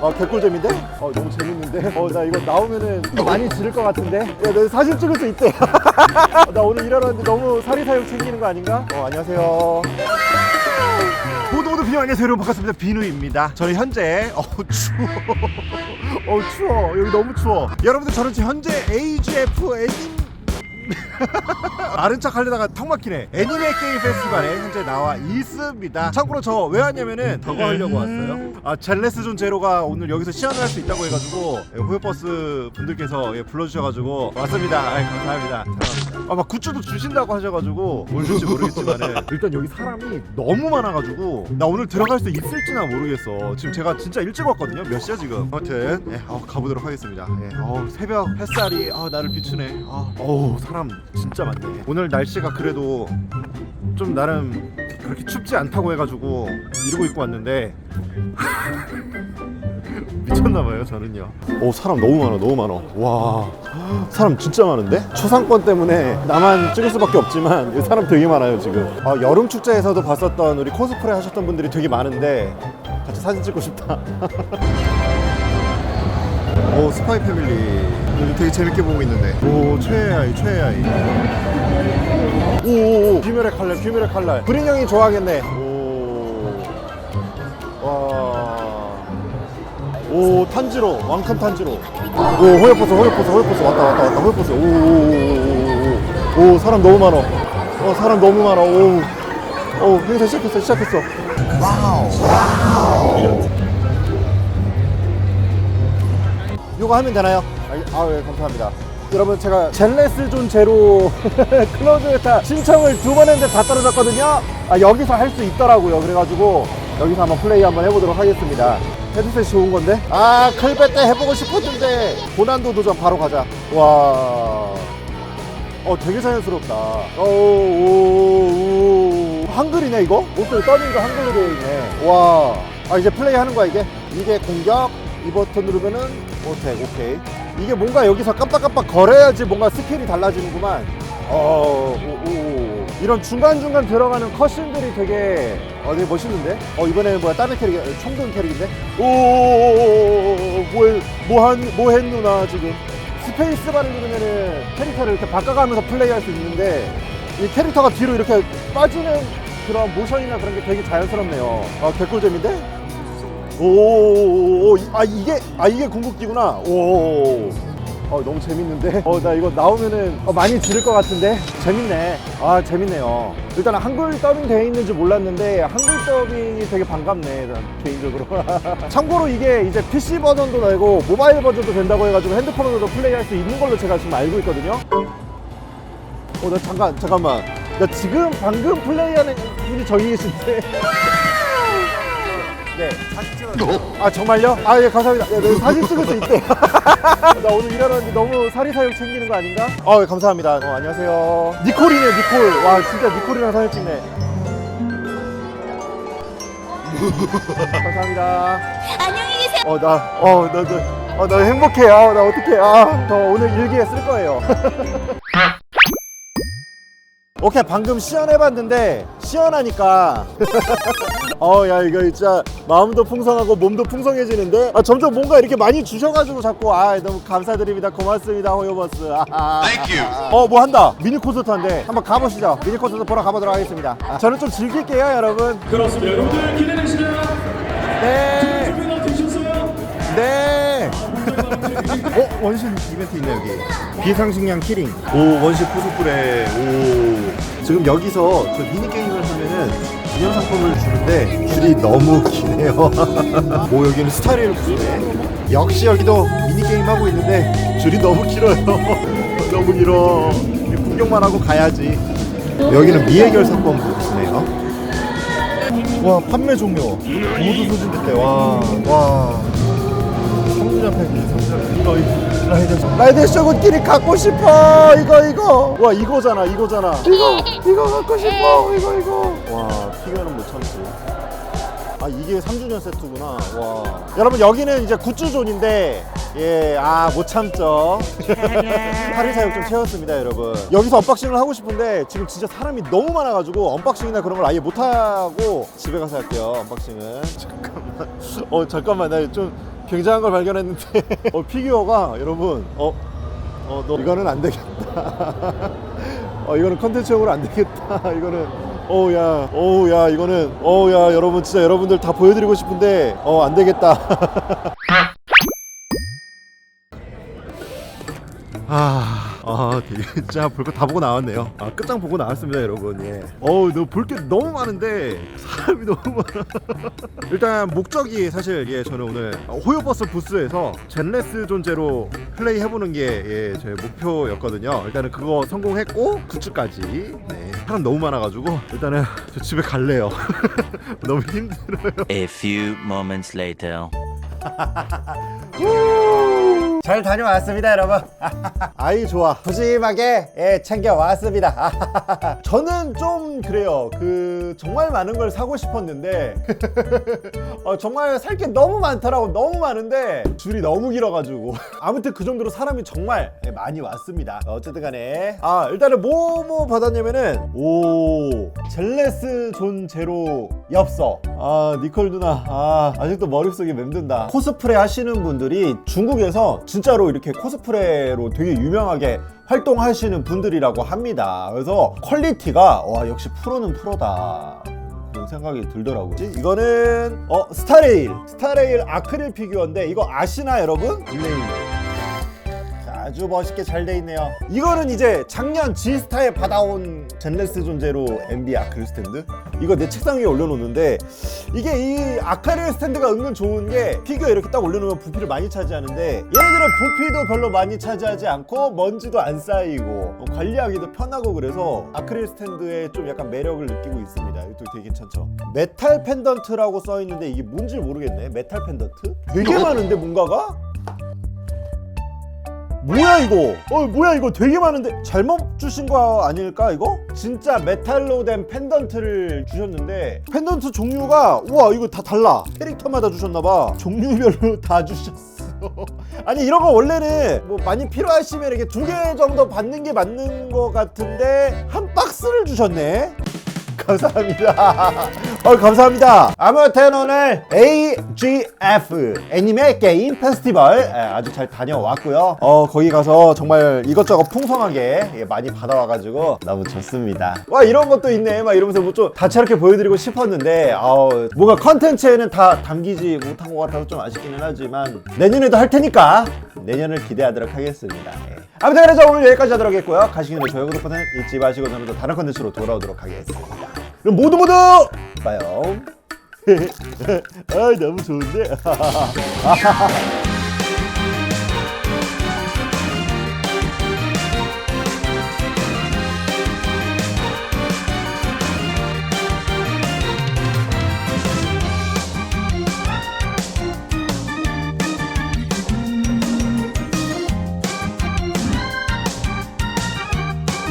아 개꿀잼인데? 어 너무 재밌는데? 어 나 이거 나오면은 많이 지를 것 같은데? 야내 사진 찍을 수 있대 나 오늘 일하러 왔는데 너무 사리사욕 챙기는 거 아닌가? 어 안녕하세요. 모두 모두 비누 안녕하세요. 여러분 반갑습니다. 비누입니다. 저는 현재 어 추워. 어 추워. 여기 너무 추워. 여러분들 저는 지금 현재 AGF 애님 아는 척 하려다가 턱 막히네. 애니메 게임 페스티벌에 현재 나와 있습니다. 참고로 저 왜 왔냐면은 저거 하려고 왔어요. 아 젤레스 존 제로가 오늘 여기서 시연을 할 수 있다고 해가지고 예, 호요버스 분들께서 예, 불러주셔가지고 왔습니다. 아 감사합니다. 아막 굿즈도 주신다고 하셔가지고 뭘 줄지 모르겠지만은 일단 여기 사람이 너무 많아가지고 나 오늘 들어갈 수 있을지나 모르겠어. 지금 제가 진짜 일찍 왔거든요. 몇 시야 지금? 아무튼 예, 어, 가보도록 하겠습니다. 예, 어, 새벽 햇살이 아, 나를 비추네. 아, 어우 사람 진짜 많네 오늘 날씨가 그래도 좀 나름 그렇게 춥지 않다고 해가지고 이러고 입고 왔는데 미쳤나봐요 저는요. 오 사람 너무 많아 너무 많아. 와 사람 진짜 많은데? 초상권 때문에 나만 찍을 수밖에 없지만 사람 되게 많아요 지금. 아, 여름 축제에서도 봤었던 우리 코스프레 하셨던 분들이 되게 많은데 같이 사진 찍고 싶다. 오 스파이 패밀리 되게 재밌게 보고 있는데. 오 최애 아이 최애 아이. 오오오. 귀멸의 칼날 귀멸의 칼날. 그린 형이 좋아하겠네. 오와오 탄지로 왕칸 탄지로. 오 호요포스 호요포스 호요포스. 왔다 왔다 왔다. 호요포스. 오오오오오 오 사람 너무 많아. 어 사람 너무 많아. 오오 행사 시작했어 시작했어. 이거 하면 되나요? 아, 예, 감사합니다. 여러분, 제가 젤레스 존 제로 클로즈 베타 신청을 두 번 했는데 다 떨어졌거든요. 아, 여기서 할 수 있더라고요. 그래가지고 여기서 한번 플레이 한번 해보도록 하겠습니다. 헤드셋이 좋은 건데? 아, 클베 때 해보고 싶었는데 고난도 도전 바로 가자. 와. 어, 되게 자연스럽다. 오, 오, 오. 한글이네, 이거? 떠는 거 한글로 되어 있네. 와. 아, 이제 플레이 하는 거야, 이게? 이게 공격, 이 버튼 누르면은 오케이, 오케이. 이게 뭔가 여기서 깜빡깜빡 거려야지 뭔가 스킬이 달라지는구만. 어, 오, 오, 오. 이런 중간중간 들어가는 컷신들이 되게, 어, 되게 멋있는데? 어, 이번에는 뭐야, 다른 캐릭, 총등 캐릭인데? 오, 뭐, 해- 뭐 한, 뭐 했누나, 지금. 스페이스바를 누르면은 캐릭터를 이렇게 바꿔가면서 플레이할 수 있는데 이 캐릭터가 뒤로 이렇게 빠지는 그런 모션이나 그런 게 되게 자연스럽네요. 아 개꿀잼인데? 오, 아 이게 아 이게 궁극기구나. 오. 어 너무 재밌는데. 어 나 이거 나오면은 어, 많이 지를 것 같은데 재밌네. 아 재밌네요. 일단 한글 더빙 돼 있는지 몰랐는데 한글 더빙이 되게 반갑네. 일단 개인적으로. 참고로 이게 이제 PC 버전도 되고 모바일 버전도 된다고 해가지고 핸드폰으로도 플레이할 수 있는 걸로 제가 지금 알고 있거든요. 어 나 잠깐 잠깐만. 나 지금 방금 플레이하는 분이 저기 계신데. 네. 아 정말요? 아 예 감사합니다. 야, 너 사진 찍을 수 있대. 나 오늘 일하러 왔는데 너무 사리사욕 챙기는 거 아닌가? 어 예, 감사합니다. 어, 안녕하세요. 니콜이네 니콜. 와 진짜 니콜이랑 사진 찍네. 감사합니다. 안녕히 계세요. 어 나 어나 나 어, 나 행복해. 아, 나 어떡해. 아, 저 오늘 일기에 쓸 거예요. 오케이, 방금 시연해봤는데, 시연하니까. 어, 야, 이거 진짜 마음도 풍성하고 몸도 풍성해지는데? 아, 점점 뭔가 이렇게 많이 주셔가지고 자꾸, 아, 너무 감사드립니다. 고맙습니다, 호요버스. 아하. 어, 뭐 한다. 미니 콘서트 한대. 한번 가보시죠. 미니 콘서트 보러 가보도록 하겠습니다. 아, 저는 좀 즐길게요, 여러분. 그렇습니다. 여러분들 기대되시나요? 네. 되셨어요? 네. 어 원신 이벤트 있네 여기. 비상식량 키링. 오 원신 코스프레. 오. 지금 여기서 그 미니 게임을 하면은 기념 상품을 주는데 줄이 너무 기네요. 오 여기는 스타리를 부수네. 역시 여기도 미니 게임 하고 있는데 줄이 너무 길어요. 너무 길어. 구경만 하고 가야지. 여기는 미해결 상품 부수네요. 와 판매 종료 모두 소진됐대 와와 3주년 팩이 3주년 이거 이거 라이드 쇼 라이드 쇼군끼리 갖고 싶어. 이거 이거. 와 이거잖아 이거잖아. 이거 이거 갖고 싶어. 이거 이거. 와 피규어는 못 참지. 아 이게 3주년 세트구나. 와. 여러분 여기는 이제 굿즈존인데 예아 못 참죠. 할인 사육 좀 채웠습니다 여러분. 여기서 언박싱을 하고 싶은데 지금 진짜 사람이 너무 많아가지고 언박싱이나 그런 걸 아예 못하고 집에 가서 할게요 언박싱은. 잠깐만. 어 잠깐만. 나좀 굉장한 걸 발견했는데 어, 피규어가 여러분 어, 어, 너 이거는 안 되겠다. 어, 이거는 컨텐츠용으로 안 되겠다. 이거는 어우 야, 어우 야, 이거는 어우 야, 여러분 진짜 여러분들 다 보여드리고 싶은데 어, 안 되겠다. 아, 아, 되게 진짜 볼 거 다 보고 나왔네요. 아, 끝장 보고 나왔습니다, 여러분. 예. 어우, 너볼 게 너무 많은데 사람이 너무 많아. 일단 목적이 사실 예, 저는 오늘 호요버스 부스에서 젠레스 존재로 플레이 해보는 게 예, 제 목표였거든요. 일단은 그거 성공했고 굿즈까지. 네. 사람 너무 많아가지고 일단은 저 집에 갈래요. 너무 힘들어요. A few moments later. 잘 다녀왔습니다 여러분. 아이 좋아. 푸짐하게 예, 챙겨왔습니다. 저는 좀 그래요. 그 정말 많은 걸 사고 싶었는데 어, 정말 살 게 너무 많더라고 너무 많은데 줄이 너무 길어가지고. 아무튼 그 정도로 사람이 정말 예, 많이 왔습니다. 어쨌든 간에. 아 일단은 뭐뭐 받았냐면은 오 젤레스 존 제로 엽서. 아 니콜 누나. 아 아직도 머릿속에 맴든다. 코스프레 하시는 분들이 중국에서 진 짜로 이렇게 코스프레로 되게 유명하게 활동하시는 분들이라고 합니다 그래서 퀄리티가 와 역시 프로는 프로다 생각이 들더라고요 이거는 어 스타레일 스타레일 아크릴 피규어인데 이거 아시나 여러분? 릴레이 아주 멋있게 잘 돼 있네요. 이거는 이제 작년 G스타에 받아온 젠레스 존재로 MB 아크릴 스탠드. 이거 내 책상 위에 올려놓는데 이게 이 아크릴 스탠드가 은근 좋은 게 피규어 이렇게 딱 올려놓으면 부피를 많이 차지하는데 얘네들은 부피도 별로 많이 차지하지 않고 먼지도 안 쌓이고 어, 관리하기도 편하고 그래서 아크릴 스탠드에 좀 약간 매력을 느끼고 있습니다. 이것도 되게 괜찮죠. 메탈 펜던트라고 써 있는데 이게 뭔지 모르겠네. 메탈 펜던트? 되게 많은데 뭔가가? 뭐야 이거? 어 뭐야 이거? 되게 많은데? 잘못 주신 거 아닐까 이거? 진짜 메탈로 된 펜던트를 주셨는데 펜던트 종류가 우와 이거 다 달라. 캐릭터마다 주셨나봐. 종류별로 다 주셨어. 아니 이런 거 원래는 뭐 많이 필요하시면 이렇게 두 개 정도 받는 게 맞는 거 같은데 한 박스를 주셨네 감사합니다. 어, 감사합니다. 아무튼 오늘 AGF 애니메 게임 페스티벌 예, 아주 잘 다녀왔고요. 어, 거기 가서 정말 이것저것 풍성하게 예, 많이 받아와가지고 너무 좋습니다. 와 이런 것도 있네. 막 이러면서 뭐 좀 다채롭게 보여드리고 싶었는데 어, 뭔가 컨텐츠에는 다 담기지 못한 것 같아서 좀 아쉽기는 하지만 내년에도 할 테니까 내년을 기대하도록 하겠습니다. 예. 아무튼 그래서 오늘 여기까지 하도록 하겠고요. 가시기 전에 좋아요, 구독 버튼 잊지 마시고 저는 또 다른 컨텐츠로 돌아오도록 하겠습니다. 그럼 모두 모두 봐요. 아 너무 좋은데.